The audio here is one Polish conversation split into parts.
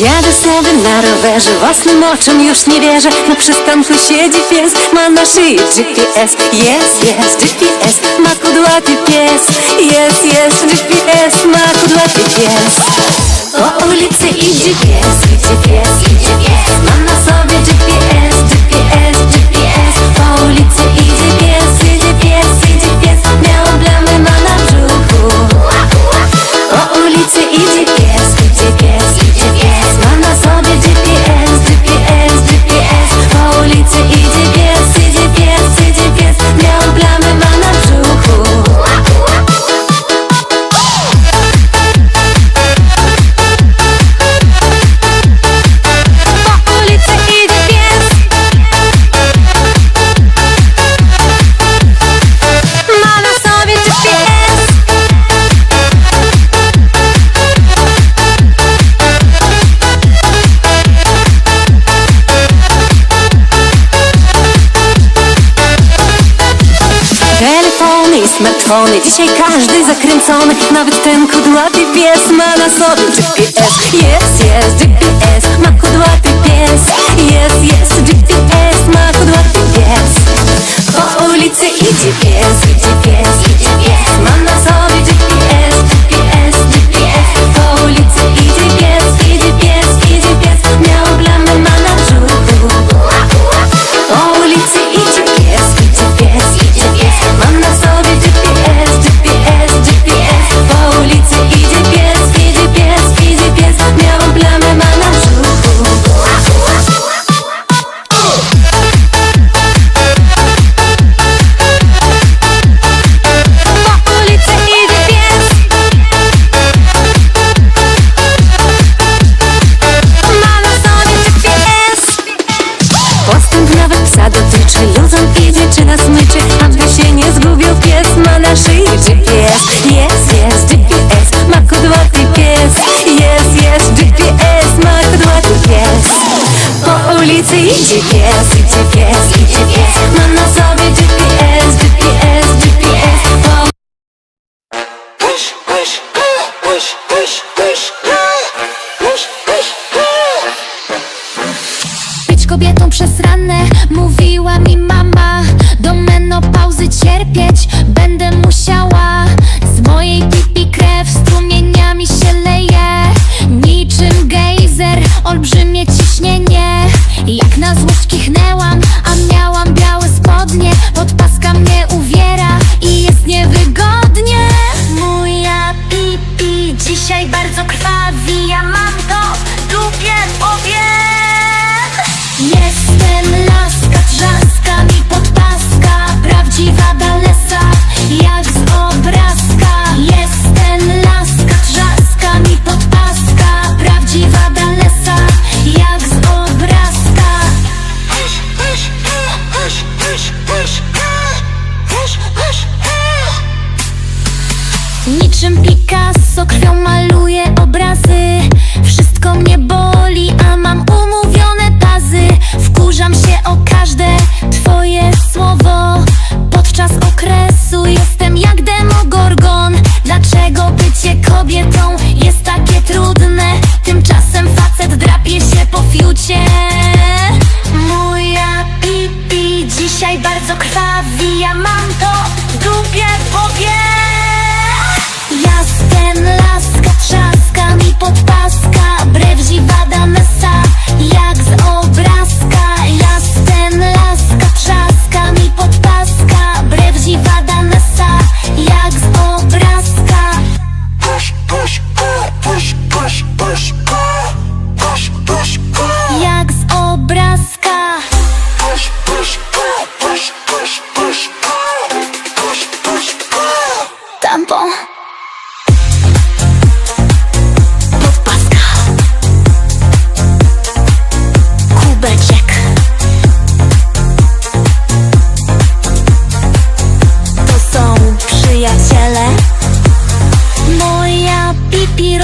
Jadę sobie na rowerze, własnym oczom już nie wierzę. Na przystanku siedzi pies, ma na szyi GPS Jest, jest, GPS, ma kudłaty pies. Jest, jest, GPS, ma kudłaty pies. Po ulicy idzie pies, idzie pies, idzie pies. Ma na sobie GPS, dzisiaj każdy zakręcony Nawet ten kudłaty pies ma na sobie GPS Jest, jest GPS, kudłaty pies Jest, jest GPS, pies Po ulicy idzie pies, idzie pies, ulicy idzie pies Idzie pies, idzie pies? Ma na sobie GPS GPS, GPS Po Push, push, push, push, push, push, push, Być kobietą przez ranę Mówiła mi mama. Do menopauzy cierpieć Będę musiała. Z mojej pipi krew Strumieniami się leje Gejzer Olbrzymie ciśnienie. Jak na złość kichnęłam A miałam białe spodnie Niczym Picasso krwią maluję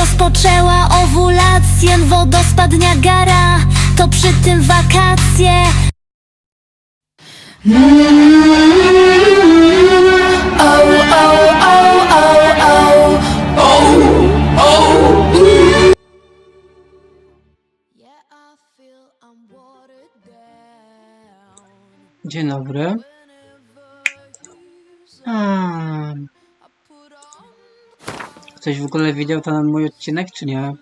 rozpoczęła owulację Wodospad Niagara To przy tym wakacje Dzień dobry. Ktoś w ogóle widział ten mój odcinek, czy nie?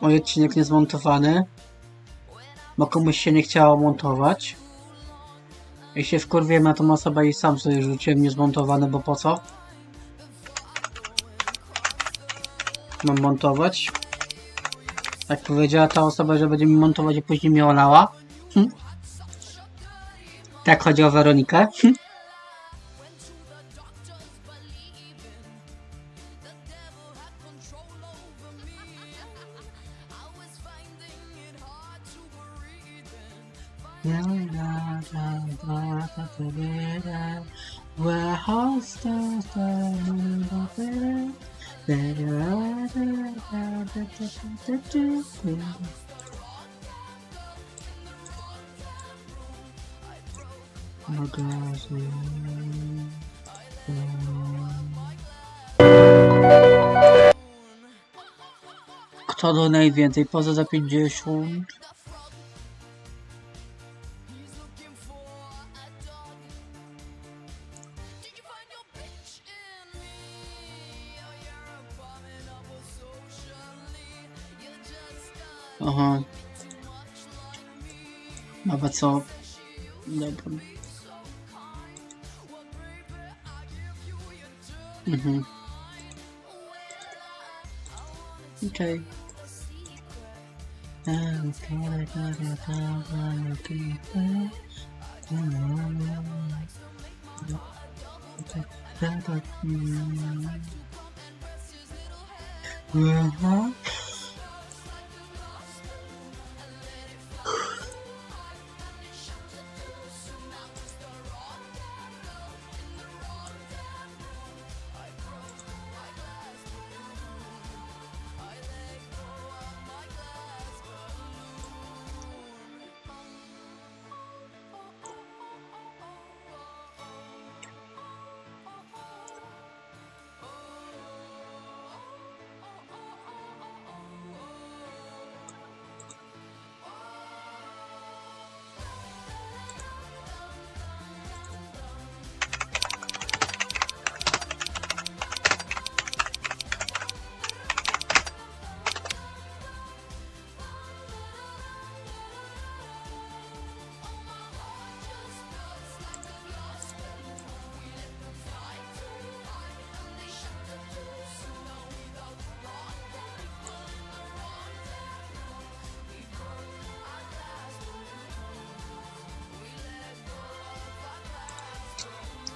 Mój odcinek niezmontowany, bo komuś się nie chciało montować. I się wkurwiłem na tą osobę i sam sobie rzuciłem niezmontowane, bo po co? Mam montować. Jak powiedziała ta osoba, że będzie mi montować i później mnie olała. Hm? Tak chodzi o Weronikę. Hm? Kto do najwięcej? Poza za 50? Aha. Dobra, co? Dobra. Mhm. Okej. Aha.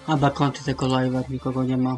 Aba kończy tego live'a, nikogo nie ma.